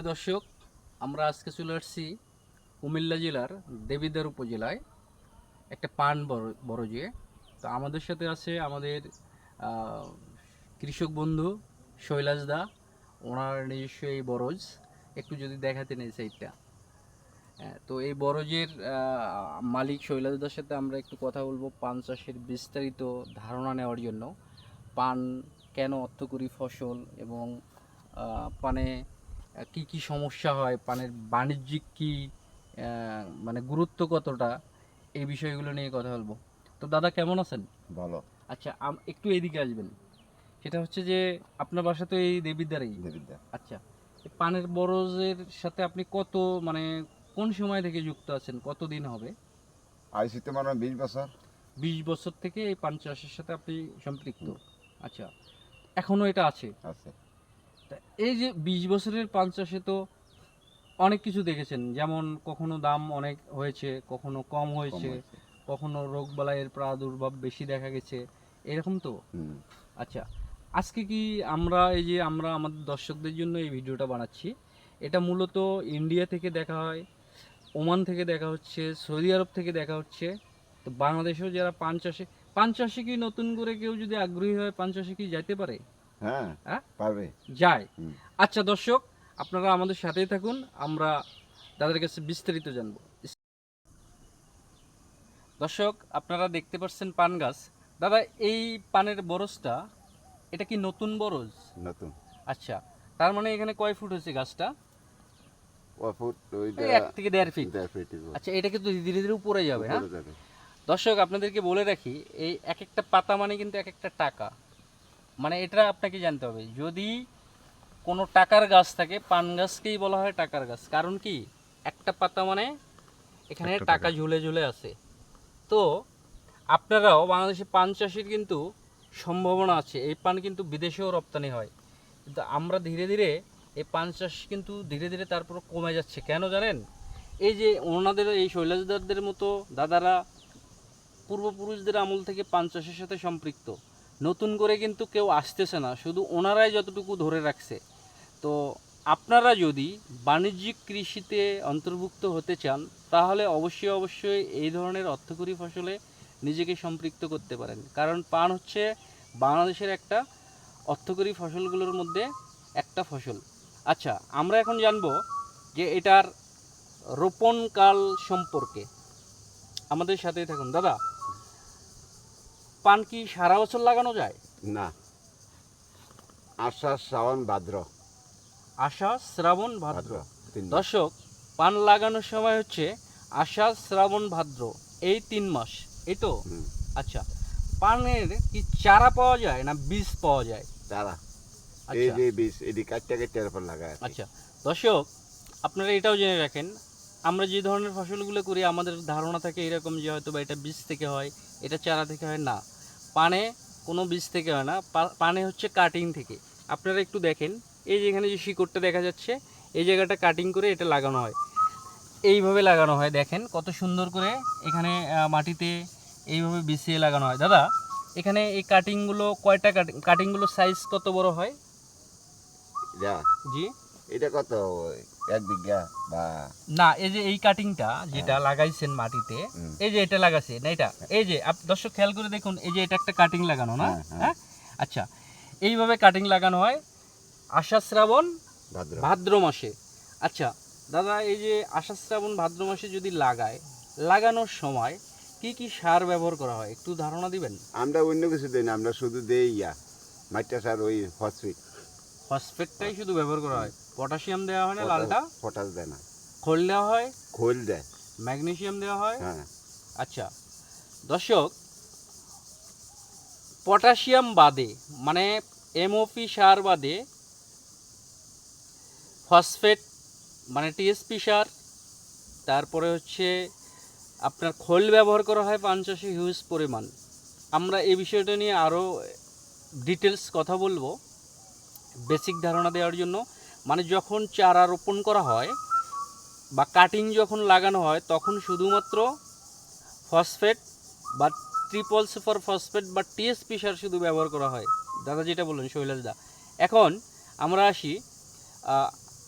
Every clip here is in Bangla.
প্রিয় দর্শক আমরা আজকে চলে আসছি কুমিল্লা জেলার দেবিদ্বার উপজেলায় একটা পান বড় বড়জে। তো আমাদের সাথে আছে আমাদের কৃষক বন্ধু শৈলাস দা। ওনার নিজস্ব এই বরজ একটু যদি দেখাতে এই সাইডটা। হ্যাঁ, তো এই বরজের মালিক শৈলাস দার সাথে আমরা একটু কথা বলব পান চাষের বিস্তারিত ধারণা নেওয়ার জন্য। পান কেন অর্থকরী ফসল এবং পানে কি কি সমস্যা হয়? পানের বাণিজ্যিক কি মানে গুরুত্ব কতটা? এই বিষয়গুলো নিয়ে কথা বলব। তো দাদা কেমন আছেন? ভালো। আচ্ছা একটু এদিকে আসবেন। সেটা হচ্ছে যে আপনার বাসা তো এই দেবিদ্বারেই। দেবিদ্যা আচ্ছা পানের বরজের সাথে আপনি কত মানে কোন সময় থেকে যুক্ত আছেন? কতদিন হবে? আইসিতে মানে বিশ বছর। বিশ বছর থেকে এই পান চাষের সাথে আপনি সম্পৃক্ত। আচ্ছা এখনও এটা আছে? আছে। তা এই যে বিশ বছরের পান চাষে তো অনেক কিছু দেখেছেন যেমন কখনো দাম অনেক হয়েছে কখনো কম হয়েছে। কখনো রোগ বালাইয়ের প্রাদুর্ভাব বেশি দেখা গেছে এরকম তো? আচ্ছা আজকে কি আমরা এই যে আমরা আমাদের দর্শকদের জন্য এই ভিডিওটা বানাচ্ছি এটা মূলত ইন্ডিয়া থেকে দেখা হয় ওমান থেকে দেখা হচ্ছে সৌদি আরব থেকে দেখা হচ্ছে তো বাংলাদেশেও যারা পান চাষে পান চাষে কি নতুন করে কেউ যদি আগ্রহী হয় পান চাষে কি যাইতে পারে? হ্যাঁ হ্যাঁ? পারবে। যায়। আচ্ছা দর্শক আপনারা আমাদের সাথেই থাকুন আমরা তাদের কাছে বিস্তারিত জানব। দর্শক আপনারা দেখতে পাচ্ছেন পান গাছ। দাদা এই পানের বরজটা এটা কি নতুন বরজ? নতুন। আচ্ছা তার মানে এখানে কয় ফুট হয়েছে গাছটা? ফুট? এক থেকে দেড় ফিট। দেড় আচ্ছা এটা কিন্তু ধীরে ধীরে উপরে যাবে হ্যাঁ? দর্শক আপনাদেরকে বলে রাখি এই এক একটা পাতা মানে কিন্তু এক একটা টাকা। মানে এটা আপনাকে জানতে হবে যদি কোনো টাকার গাছ থাকে পান গাছকেই বলা হয় টাকার গাছ। কারণ কি? একটা পাতা মানে এখানে টাকা। ঝুলে ঝুলে আছে। তো আপনারাও বাংলাদেশে পান চাষের কিন্তু সম্ভাবনা আছে। এই পান কিন্তু বিদেশেও রপ্তানি হয়। কিন্তু আমরা ধীরে ধীরে এই পান চাষ কিন্তু ধীরে ধীরে তারপর কমে যাচ্ছে। কেন জানেন? এই যে ওনাদের এই শৈলাজদারদের মতো দাদারা পূর্বপুরুষদের আমল থেকে পান চাষের সাথে সম্পৃক্ত। নতুন করে কিন্তু কেউ আসতেছে না, শুধু ওনারাই যতটুকু ধরে রাখছে। তো আপনারা যদি বাণিজ্যিক কৃষিতে অন্তর্ভুক্ত হতে চান, তাহলে অবশ্যই অবশ্যই এই ধরনের অর্থকরী ফসলে নিজেকে সম্পৃক্ত করতে পারেন। কারণ পান হচ্ছে বাংলাদেশের একটা অর্থকরী ফসলগুলোর মধ্যে একটা ফসল। আচ্ছা আমরা এখন জানব যে এটার রোপণকাল সম্পর্কে। আমাদের সাথেই থাকুন। দাদা পান কি সারা বছর লাগানো যায়? না। আষাঢ় শ্রাবণ ভাদ্র। আষাঢ় শ্রাবণ ভাদ্র। দর্শক পান লাগানোর সময় হচ্ছে আষাঢ় শ্রাবণ ভাদ্র এই তিন মাস। এই তো? আচ্ছা পানের কি চারা পাওয়া যায় না বীজ পাওয়া যায়? এই আচ্ছা। যে বীজ এটি কাটতে কাটতে এরপর লাগায় আচ্ছা দর্শক আপনারা এটাও জেনে রাখেন আমরা যে ধরনের ফসলগুলো করি আমাদের ধারণা থাকে এরকম যে হয়তো বা এটা বীজ থেকে হয় এটা চারা থেকে হয় না। পানে কোনো বীজ থেকে হয় না পানে হচ্ছে কাটিং থেকে। আপনারা একটু দেখেন এই যেখানে যে শিকড়টা দেখা যাচ্ছে এই জায়গাটা কাটিং করে এটা লাগানো হয়। এইভাবে লাগানো হয় দেখেন কত সুন্দর করে এখানে মাটিতে এইভাবে বিছিয়ে লাগানো হয়। দাদা এখানে এই কাটিংগুলো কয়টা কাটিং কাটিংগুলো সাইজ কত বড় হয়? জি। এটা কত? এক বিঘা বা না এই যে এই কাটিংটা যেটা লাগাইছেন মাটিতে এই যে এটা লাগাছে না এটা? এই যে দর্শক খেয়াল করে দেখুন এই যে এটা একটা কাটিং লাগানো না? হ্যাঁ, হ্যাঁ। হ্যাঁ? আচ্ছা এইভাবে কাটিং লাগানো হয় আষাঢ় শ্রাবণ ভাদ্র মাসে। আচ্ছা দাদা এই যে আষাঢ় শ্রাবণ ভাদ্র মাসে যদি লাগায় লাগানোর সময় কি কি সার ব্যবহার করা হয়? একটু ধারণা দিবেন? আমরা অন্য কিছু দিই না আমরা শুধু দেই ইয়া মাইটা সার ওই ফসফিট ফসফেটটাই শুধু ব্যবহার করা হয়? পটাশিয়াম দেওয়া হয় না লালটা? পটাশ দেয় না। খোল দেওয়া হয়? খোল দেয়। ম্যাগনেসিয়াম দেওয়া হয়? হ্যাঁ। আচ্ছা। দর্শক পটাশিয়াম বাদে মানে এমওপি সার বাদে ফসফেট মানে টিএসপি সার তারপরে হচ্ছে আপনার খোল ব্যবহার করা হয় পান চাষে হিউজ পরিমাণ। আমরা এই বিষয়টা নিয়ে আরও ডিটেলস কথা বলব বেসিক ধারণা দেওয়ার জন্য। মানে যখন চারা রোপণ করা হয় বা কাটিং যখন লাগানো হয়, তখন শুধুমাত্র ফসফেট বা ট্রিপল সুপার ফসফেট বা টিএসপি সার শুধু ব্যবহার করা হয়। দাদা যেটা বললেন শৈলাস দা। এখন আমরা আসি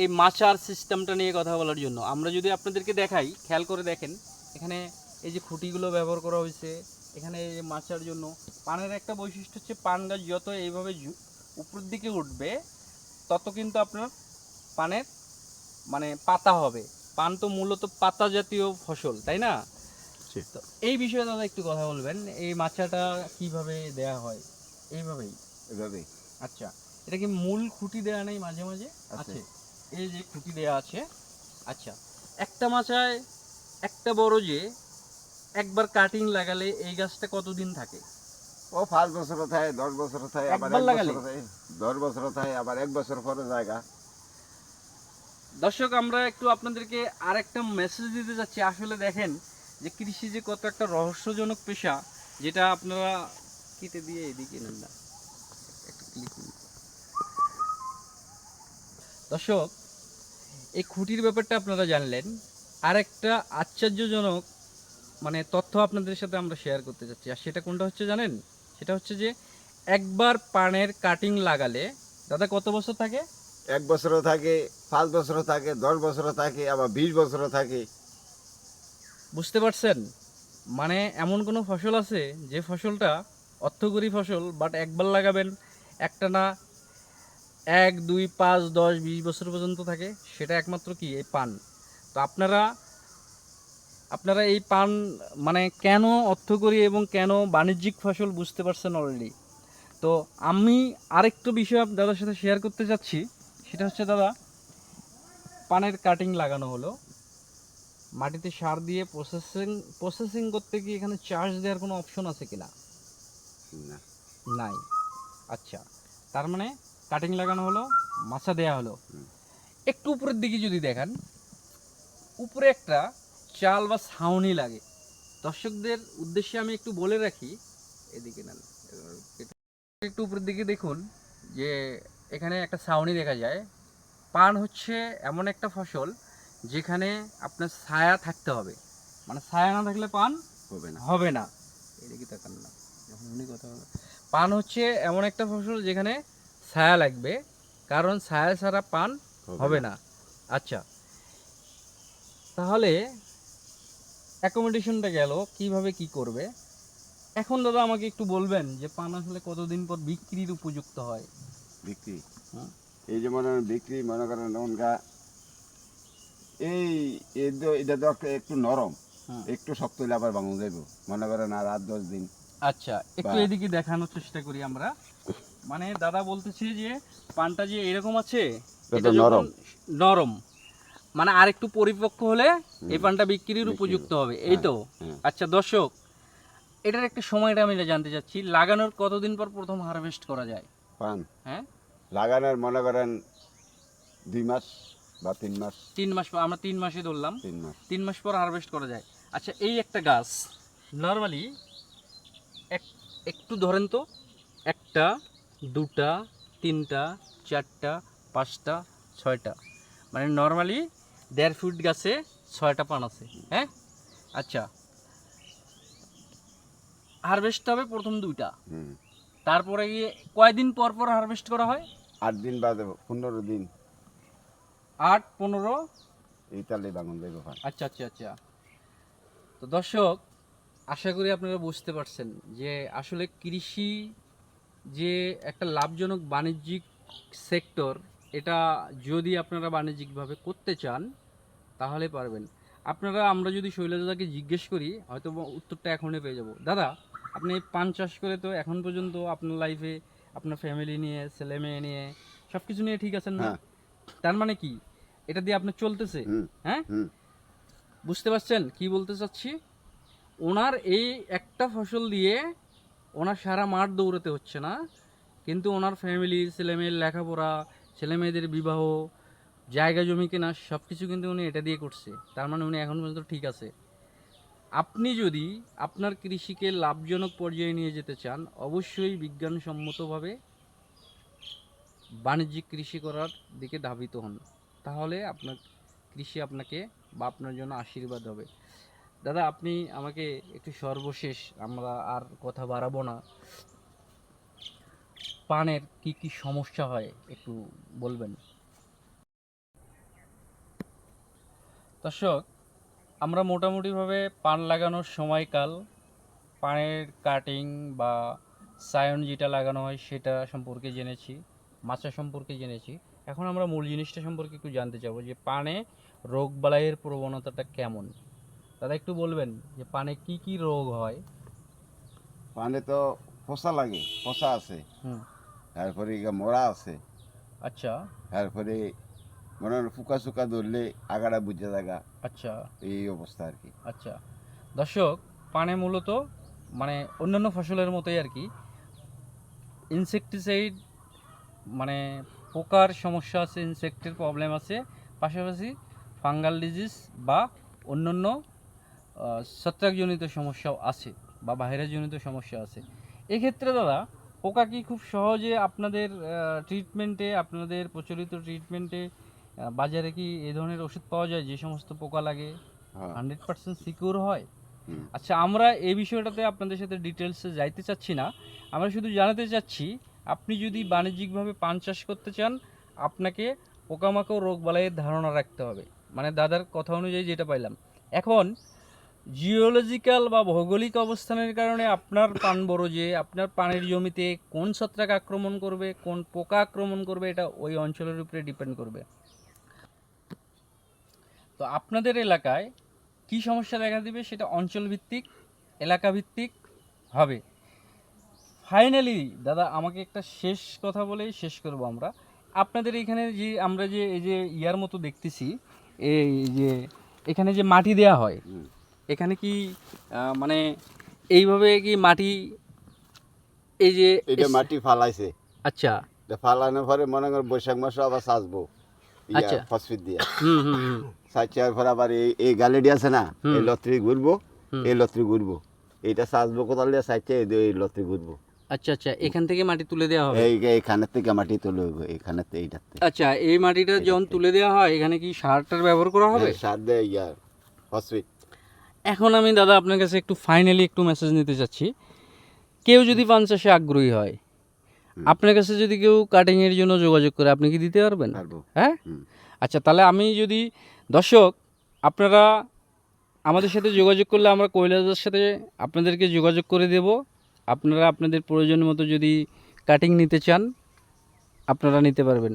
এই মাচার সিস্টেমটা নিয়ে কথা বলার জন্য। আমরা যদি আপনাদেরকে দেখাই, খেয়াল করে দেখেন, এখানে এই যে খুঁটিগুলো ব্যবহার করা হয়েছে, এখানে এই মাচার জন্য। পানের একটা বৈশিষ্ট্য হচ্ছে, পান গাছ যত এইভাবে উপরের দিকে উঠবে তত কিন্তু আপনার পানের মানে পাতা হবে। পান তো মূলত পাতা জাতীয় ফসল তাই না। তো এই বিষয়ে দাদা একটু কথা বলবেন এই মাচাটা কীভাবে দেয়া হয়? এইভাবেই? এভাবে আচ্ছা এটা কি মূল খুঁটি দেওয়া নেই মাঝে মাঝে? আছে। এই যে খুঁটি দেওয়া আছে আচ্ছা একটা মাচায় একটা বড় যে একবার কাটিং লাগালে এই গাছটা কতদিন থাকে? ও পাঁচ বছর থাকে দশ বছর থাকে আবার এক বছর থাকে দশ বছর থাকে আবার এক বছর পরে জায়গা। দর্শক আমরা একটু আপনাদেরকে আর একটা মেসেজ দিতে যাচ্ছি। আসলে দেখেন যে কৃষি যে কত একটা রহস্যজনক পেশা যেটা আপনারা কেটে দিয়ে এদিকে নেন না। দর্শক এই খুঁটির ব্যাপারটা আপনারা জানলেন। আর একটা আশ্চর্যজনক মানে তথ্য আপনাদের সাথে আমরা শেয়ার করতে যাচ্ছি। আর সেটা কোনটা হচ্ছে জানেন? সেটা হচ্ছে যে একবার পানের কাটিং লাগালে দাদা কত বছর থাকে? এক বছরও থাকে পাঁচ বছরও থাকে দশ বছরও থাকে আবার বিশ বছরও থাকে। বুঝতে পারছেন? মানে এমন কোনো ফসল আছে যে ফসলটা অর্থকরী ফসল বাট একবার লাগাবেন একটা না এক দুই পাঁচ দশ বিশ বছর পর্যন্ত থাকে সেটা একমাত্র কি? এই পান। তো আপনারা আপনারা এই পান মানে কেন অর্থকরী এবং কেন বাণিজ্যিক ফসল বুঝতে পারছেন অলরেডি তো আমি আরেকটু বিষয় দাদার সাথে শেয়ার করতে যাচ্ছি। সেটা হচ্ছে দাদা পানের কাটিং লাগানো হলো। মাটিতে সার দিয়ে প্রসেসিং প্রসেসিং করতে কি এখানে চার্জ দেওয়ার কোনো অপশন আছে কিনা? না। নাই। আচ্ছা তার মানে কাটিং লাগানো হলো মাছা দেয়া হলো। একটু উপরের দিকে যদি দেখেন উপরে একটা চাল বা ছাউনি লাগে। দর্শকদের উদ্দেশ্যে আমি একটু বলে রাখি এদিকে না একটু উপরের দিকে দেখুন যে এখানে একটা ছাউনি দেখা যায়। পান হচ্ছে এমন একটা ফসল যেখানে আপনার ছায়া থাকতে হবে। মানে ছায়া না থাকলে পান হবে না। হবে না। এদিকে তাকান না যখন উনি কথা পান হচ্ছে এমন একটা ফসল যেখানে ছায়া লাগবে কারণ ছায়া ছাড়া পান হবে না। আচ্ছা তাহলে অ্যাকোমোডেশনটা গেল কীভাবে কি করবে? এখন দাদা আমাকে একটু বলবেন যে পান আসলে কতদিন পর বিক্রির উপযুক্ত হয়? বিক্রি? এই যে মনে বিক্রি মনে করেন ওনগা এই এটা তো একটু নরম একটু শক্ত হলে আবার ভাঙন যাইব। মনে করেন আর আট দশ দিন। আচ্ছা একটু এদিকে দেখানোর চেষ্টা করি আমরা। মানে দাদা বলতেছে যে পানটা যে এরকম আছে নরম। নরম মানে আর একটু পরিপক্ক হলে এই পানটা বিক্রির উপযুক্ত হবে। এই তো? হ্যাঁ। আচ্ছা দর্শক এটার একটা সময়টা আমি জানতে চাচ্ছি। লাগানোর কতদিন পর প্রথম হারভেস্ট করা যায়? পান। হ্যাঁ? লাগানোর মনে করেন দুই মাস বা তিন মাস। তিন মাস পর আমরা তিন মাসে ধরলাম। তিন মাস। তিন মাস পর হারভেস্ট করা যায়। আচ্ছা এই একটা গাছ নর্মালি এক একটু ধরেন তো একটা দুটা তিনটা চারটা পাঁচটা ছয়টা। মানে নর্মালি দেড় ফুট গাছে ছয়টা পান আছে হ্যাঁ? আচ্ছা। হারভেস্ট হবে প্রথম দুইটা। তারপরে গিয়ে কয়দিন পর পর হারভেস্ট করা হয়? আট দিন বাদে পনেরো দিন। আট পনেরো? এই তালে ভাঙন যাইব আচ্ছা আচ্ছা আচ্ছা। তো দর্শক আশা করি আপনারা বুঝতে পারছেন যে আসলে কৃষি যে একটা লাভজনক বাণিজ্যিক সেক্টর এটা যদি আপনারা বাণিজ্যিকভাবে করতে চান তাহলে পারবেন। আপনারা আমরা যদি শৈলজাদাকে জিজ্ঞেস করি হয়তো উত্তরটা এখনই পেয়ে যাব। দাদা আপনি পান চাষ করে তো এখন পর্যন্ত আপনার লাইফে আপনার ফ্যামিলি নিয়ে ছেলে মেয়ে নিয়ে সব কিছু নিয়ে ঠিক আছেন না? হ্যাঁ। তার মানে কি? এটা দিয়ে আপনার চলতেছে? হ্যাঁ? বুঝতে পারছেন কি বলতে চাচ্ছি? ওনার এই একটা ফসল দিয়ে ওনার সারা মাঠ দৌড়াতে হচ্ছে না। কিন্তু ওনার ফ্যামিলি ছেলেমেয়ের লেখাপড়া ছেলেমেয়েদের বিবাহ, জায়গা জমি কেনা সব কিছু কিন্তু উনি এটা দিয়ে করছে। তার মানে উনি এখন পর্যন্ত ঠিক আছে। আপনি যদি আপনার কৃষিকে লাভজনক পর্যায়ে নিয়ে যেতে চান, অবশ্যই বিজ্ঞানসম্মতভাবে বাণিজ্যিক কৃষি করার দিকে ধাবিত হন। তাহলে আপনার কৃষি আপনাকে বা আপনার জন্য আশীর্বাদ হবে। দাদা, আপনি আমাকে একটু সর্বশেষ আমরা আর কথা বাড়াবো না। পানের কি কি সমস্যা হয় একটু বলবেন? দর্শক আমরা মোটামুটিভাবে পান লাগানোর সময়কাল পানের কাটিং বা সায়ন যেটা লাগানো হয় সেটা সম্পর্কে জেনেছি মাচা সম্পর্কে জেনেছি। এখন আমরা মূল জিনিসটা সম্পর্কে একটু জানতে চাবো যে পানে রোগ বালাইয়ের প্রবণতাটা কেমন? দাদা একটু বলবেন যে পানে কি কি রোগ হয়? পানে তো ফসা লাগে ফসা আছে। হুম। তারপরে মরা আছে। আচ্ছা। তারপরে মনে হয় ফুকা সুকা ধরলে আগাটা বুঝে থাকা আচ্ছা। এই অবস্থা আর কি। আচ্ছা। দর্শক পানে মূলত মানে অন্যান্য ফসলের মতোই আর কি। ইনসেকটিসাইড মানে পোকার সমস্যা আছে ইনসেক্টের প্রবলেম আছে। পাশাপাশি ফাঙ্গাল ডিজিজ বা অন্যান্য ছত্রাকজনিত সমস্যাও আছে বা ভাইরাসজনিত সমস্যা আছে। এক্ষেত্রে দাদা পোকা কি খুব সহজে আপনাদের ট্রিটমেন্টে আপনাদের প্রচলিত ট্রিটমেন্টে বাজারে কি এই ধরনের ওষুধ পাওয়া যায় যে সমস্ত পোকা লাগে? হান্ড্রেড পার্সেন্ট সিকিউর হয়? আচ্ছা আমরা এই বিষয়টাতে আপনাদের সাথে ডিটেলসে যাইতে চাচ্ছি না। আমরা শুধু জানাতে চাচ্ছি আপনি যদি বাণিজ্যিকভাবে পান চাষ করতে চান আপনাকে পোকামাকড় রোগ বালাইয়ের ধারণা রাখতে হবে। মানে দাদার কথা অনুযায়ী যেটা পাইলাম। এখন জিওলজিক্যাল বা ভৌগোলিক অবস্থানের কারণে আপনার পান বড় যে আপনার পানের জমিতে কোন ছত্রাক আক্রমণ করবে, কোন পোকা আক্রমণ করবে, এটা ওই অঞ্চলের উপরে ডিপেন্ড করবে। তো আপনাদের এলাকায় কি সমস্যা দেখা দিবে সেটা অঞ্চল ভিত্তিক এলাকা ভিত্তিক হবে। ফাইনালি দাদা, আমাকে একটা শেষ কথা বলেই শেষ করব আমরা। আপনাদের এখানে যে, আমরা যে, এই যে ইয়ার মতো দেখতেছি, এই যে, এখানে যে মাটি দেয়া হয়। এখানে কি মানে এইভাবে কি মাটি এই যে এটা মাটি ফালাইছে। আচ্ছা। এটা ফালানোর পরে মনে কর বৈশাখ মাসে আবার সাজবো আচ্ছা। ফসফিট দিয়ে। হুম হুম সাইচার পর আবার এই এই গালেডি আছে না এই লত্রি ঘুরবো এই লত্রি ঘুরবো। এইটা সাজবো কোথাও দিয়ে সাইচে এই লত্রি ঘুরবো। আচ্ছা আচ্ছা। এখান থেকে মাটি তুলে দেওয়া হবে? এই এইখানের থেকে মাটি তুলে হইবো এইখানের থেকে এইটাতে আচ্ছা এই মাটিটা যখন তুলে দেওয়া হয় এখানে কি সারটার ব্যবহার করা হবে? হ্যাঁ, সার দেয় ইয়ার ফসফিট। এখন আমি দাদা আপনার কাছে একটু ফাইনালি একটু মেসেজ নিতে চাচ্ছি। কেউ যদি পান চাষে আগ্রহী হয় আপনার কাছে যদি কেউ কাটিংয়ের জন্য যোগাযোগ করে আপনি কি দিতে পারবেন? পারব। হ্যাঁ? আচ্ছা তাহলে আমি যদি দর্শক আপনারা আমাদের সাথে যোগাযোগ করলে আমরা কৈলাসের সাথে আপনাদেরকে যোগাযোগ করে দেব। আপনারা আপনাদের প্রয়োজন মতো যদি কাটিং নিতে চান আপনারা নিতে পারবেন।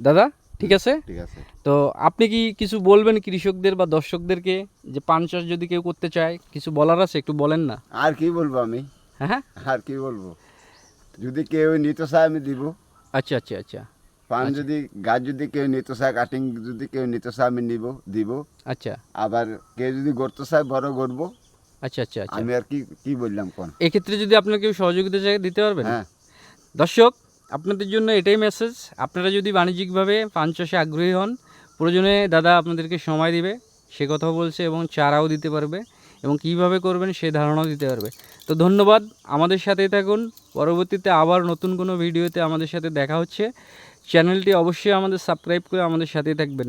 দাদা? ঠিক আছে? ঠিক আছে। তো আপনি কি কিছু বলবেন কৃষকদের বা দর্শকদেরকে যে পান চাষ যদি কেউ করতে চায়? কিছু বলার আছে? একটু বলেন না। আর কি বলব আমি? হ্যাঁ আর কি বলব? যদি কেউ নিতে চায় আমি দিব। আচ্ছা আচ্ছা আচ্ছা। পান যদি গাছ যদি কেউ নিতে চায় কাটিং যদি কেউ নিতে চায় আমি নিব দিব। আচ্ছা। আবার কেউ যদি গড়তে চায় বড় গড়বো। আচ্ছা আচ্ছা আচ্ছা। আমি আর কি কি বললাম কোন? এক্ষেত্রে যদি আপনার কেউ সহযোগিতা দিতে পারবেন? হ্যাঁ। দর্শক আপনাদের জন্য এটাই মেসেজ আপনারা যদি বাণিজ্যিকভাবে পান চাষে আগ্রহী হন, প্রয়োজনে দাদা আপনাদেরকে সময় দিবে, সে কথাও বলছে এবং চারাও দিতে পারবে এবং কীভাবে করবেন সে ধারণাও দিতে পারবে। তো ধন্যবাদ, আমাদের সাথেই থাকুন। পরবর্তীতে আবার নতুন কোনো ভিডিওতে আমাদের সাথে দেখা হচ্ছে। চ্যানেলটি অবশ্যই আমাদের সাবস্ক্রাইব করে আমাদের সাথেই থাকবেন।